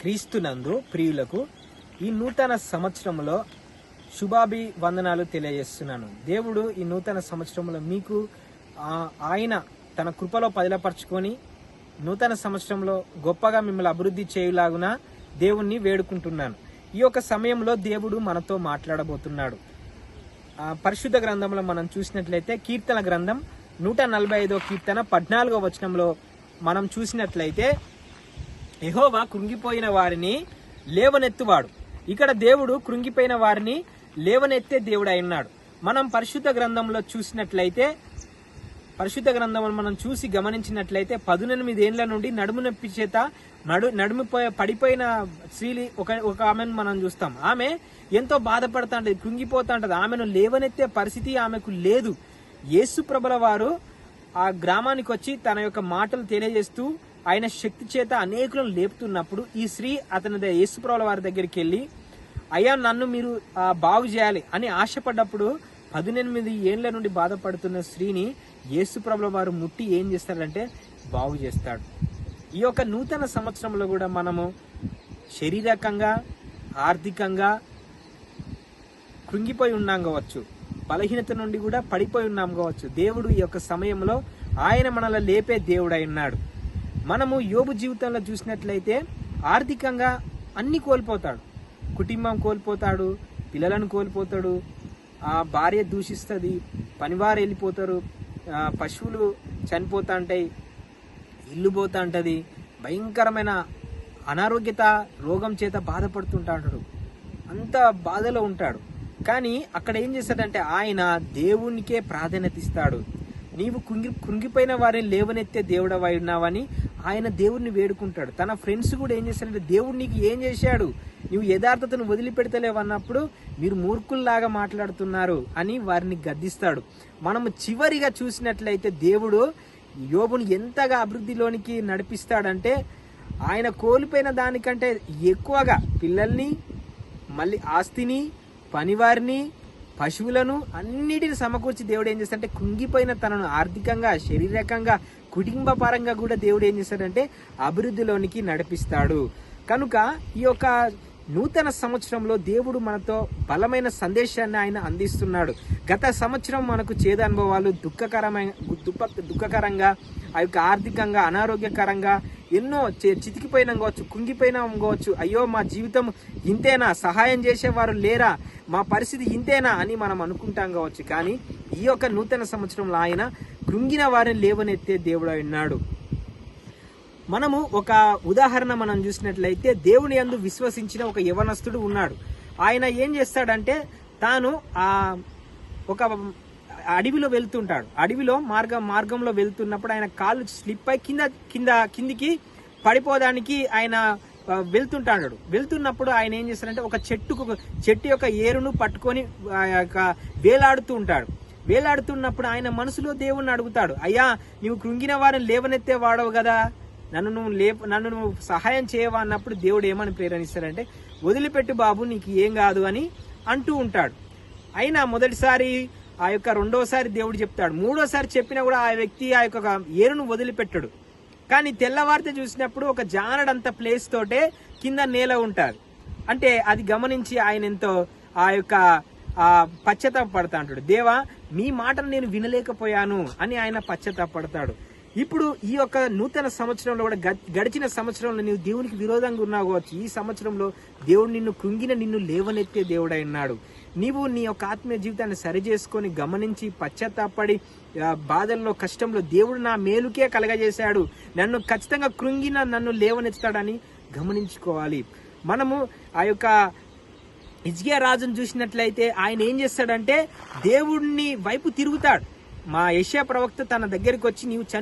క్రీస్తునందు ప్రియులకు ఈ నూతన సంవత్సరంలో శుభాభి వందనాలు తెలియజేస్తున్నాను. దేవుడు ఈ నూతన సంవత్సరంలో మీకు ఆయన తన కృపలో పదిలపరచుకొని నూతన సంవత్సరంలో గొప్పగా మిమ్మల్ని అభివృద్ధి చేయులాగున దేవుణ్ణి వేడుకుంటున్నాను. ఈ యొక్క సమయంలో దేవుడు మనతో మాట్లాడబోతున్నాడు. ఆ, పరిశుద్ధ గ్రంథంలో మనం చూసినట్లయితే కీర్తన గ్రంథం నూట నలభై ఐదో కీర్తన పద్నాలుగో వచనంలో మనం చూసినట్లయితే యహోవా కృంగిపోయిన వారిని లేవనెత్తువాడు. ఇక్కడ దేవుడు కృంగిపోయిన వారిని లేవనెత్తే దేవుడు అయినాడు మనం పరిశుద్ధ గ్రంథంలో చూసినట్లయితే పరిశుద్ధ గ్రంథం మనం చూసి గమనించినట్లయితే పదునెనిమిది ఏండ్ల నుండి నడుము నొప్పి చేత నడు నడుముపోయే పడిపోయిన స్త్రీలి ఒక ఒక ఆమెను మనం చూస్తాం. ఆమె ఎంతో బాధపడుతుంటది ఉంటది కృంగిపోతా ఆమెను లేవనెత్తే పరిస్థితి ఆమెకు లేదు. యేసు ప్రభుల వారు ఆ గ్రామానికి వచ్చి తన యొక్క మాటలు తెలియజేస్తూ ఆయన శక్తి చేత అనేకులను లేపుతున్నప్పుడు ఈ స్త్రీ అతని ద- వారి దగ్గరికి వెళ్ళి అయ్యా నన్ను మీరు బాగు చేయాలి అని ఆశపడ్డప్పుడు పద్దెనిమిది ఏళ్ళ నుండి బాధపడుతున్న స్త్రీని యేసుప్రభుల వారు ముట్టి ఏం చేస్తాడంటే బాగు చేస్తాడు. ఈ యొక్క నూతన సంవత్సరంలో కూడా మనము శారీరకంగా ఆర్థికంగా కృంగిపోయి ఉన్నాం కావచ్చు. బలహీనత నుండి కూడా పడిపోయి ఉన్నాం కావచ్చు. దేవుడు ఈ యొక్క సమయంలో ఆయన మనల్ని లేపే దేవుడై ఉన్నాడు. మనము యోబు జీవితంలో చూసినట్లయితే ఆర్థికంగా అన్ని కోల్పోతాడు. కుటుంబం కోల్పోతాడు పిల్లలను కోల్పోతాడు ఆ భార్య దూషిస్తుంది పనివారు వెళ్ళిపోతారు పశువులు చనిపోతా ఉంటాయి ఇల్లు పోతా ఉంటుంది భయంకరమైన అనారోగ్యత రోగం చేత బాధపడుతుంటాడు. ఉంటాడు అంత బాధలో ఉంటాడు. కానీ అక్కడ ఏం చేస్తాడంటే ఆయన దేవునికే ప్రాధాన్యత ఇస్తాడు. నీవు కుంగి కుంగిపోయిన వారిని లేవనెత్తే దేవుడవై ఉన్నావని ఆయన దేవుడిని వేడుకుంటాడు. తన ఫ్రెండ్స్ కూడా ఏం చేస్తాడంటే దేవుడు నీకు ఏం చేశాడు? నువ్వు యథార్థతను వదిలిపెడతలేవు అన్నప్పుడు మీరు మూర్ఖుల్లాగా మాట్లాడుతున్నారు అని వారిని గద్దిస్తాడు. మనము చివరిగా చూసినట్లయితే దేవుడు యోబుని ఎంతగా అభివృద్ధిలోనికి నడిపిస్తాడంటే ఆయన కోల్పోయిన దానికంటే ఎక్కువగా పిల్లల్ని మళ్ళీ ఆస్తిని పనివారిని పశువులను అన్నిటిని సమకూర్చి దేవుడు ఏం చేస్తాడంటే కుంగిపోయిన తనను ఆర్థికంగా శారీరకంగా కుటుంబ పరంగా కూడా దేవుడు ఏం చేస్తాడంటే అభివృద్ధిలోనికి నడిపిస్తాడు. కనుక ఈ యొక్క నూతన సంవత్సరంలో దేవుడు మనతో బలమైన సందేశాన్ని ఆయన అందిస్తున్నాడు. గత సంవత్సరం మనకు చేదు అనుభవాలు దుఃఖకరమైన దుఃఖ దుఃఖకరంగా ఆ యొక్క ఆర్థికంగా అనారోగ్యకరంగా ఎన్నో చి- చితికిపోయినా కావచ్చు కుంగిపోయినా కావచ్చు. అయ్యో మా జీవితం ఇంతేనా? సహాయం చేసేవారు లేరా? మా పరిస్థితి ఇంతేనా అని మనం అనుకుంటాం కావచ్చు. కానీ ఈ యొక్క నూతన సంవత్సరంలో ఆయన కృంగిన వారిని లేవనెత్తే దేవుడు ఉన్నాడు. మనము ఒక ఉదాహరణ మనం చూసినట్లయితే దేవుని అందు విశ్వసించిన ఒక యవనస్తుడు ఉన్నాడు. ఆయన ఏం చేస్తాడంటే తాను ఆ ఒక అడవిలో వెళ్తుంటాడు. అడవిలో మార్గం మార్గంలో వెళ్తున్నప్పుడు ఆయన కాళ్ళు స్లిప్ అయి కింద కింద కిందికి పడిపోవడానికి ఆయన వెళ్తుంటాడు. వెళ్తున్నప్పుడు ఆయన ఏం చేస్తారంటే ఒక చెట్టుకు చెట్టు యొక్క ఏరును పట్టుకొని ఆ యొక్క వేలాడుతూ ఉంటాడు. వేలాడుతున్నప్పుడు ఆయన మనసులో దేవుణ్ణి అడుగుతాడు. అయ్యా నీవు కృంగిన వారిని లేవనెత్తే వాడవు కదా. నన్ను నువ్వు లే నన్ను నువ్వు సహాయం చేయవా? అన్నప్పుడు దేవుడు ఏమని ప్రేరణిస్తాడంటే వదిలిపెట్టు బాబు నీకు ఏం కాదు అని అంటూ ఉంటాడు. అయినా మొదటిసారి ఆ యొక్క రెండోసారి దేవుడు చెప్తాడు. మూడోసారి చెప్పినా కూడా ఆ వ్యక్తి ఆ యొక్క ఏరును వదిలిపెట్టడు. కానీ తెల్లవారితే చూసినప్పుడు ఒక జానడంత ప్లేస్ తోటే కింద నేల ఉంటుంది. అంటే అది గమనించి ఆయన ఎంతో ఆ యొక్క ఆ పశ్చాత్తాప పడతా అంటాడు దేవా మీ మాటను నేను వినలేకపోయాను అని ఆయన పశ్చాత్తాపడతాడు ఇప్పుడు ఈ యొక్క నూతన సంవత్సరంలో కూడా గడిచిన సంవత్సరంలో నీవు దేవునికి విరోధంగా ఉన్నావు కావచ్చు. ఈ సంవత్సరంలో దేవుడు నిన్ను కృంగిన నిన్ను లేవనెత్తే దేవుడై ఉన్నాడు. నీవు నీ యొక్క ఆత్మీయ జీవితాన్ని సరిచేసుకొని గమనించి పశ్చాత్తాపడి బాధల్లో కష్టంలో దేవుడు నా మేలుకే కలగజేశాడు. నన్ను ఖచ్చితంగా కృంగిన నన్ను లేవనెత్తాడని గమనించుకోవాలి. మనము ఆ యొక్క ఇజ్గియా రాజును చూసినట్లయితే ఆయన ఏం చేస్తాడంటే దేవుడిని వైపు తిరుగుతాడు. మా యెషయా ప్రవక్త తన దగ్గరికి వచ్చి నీవు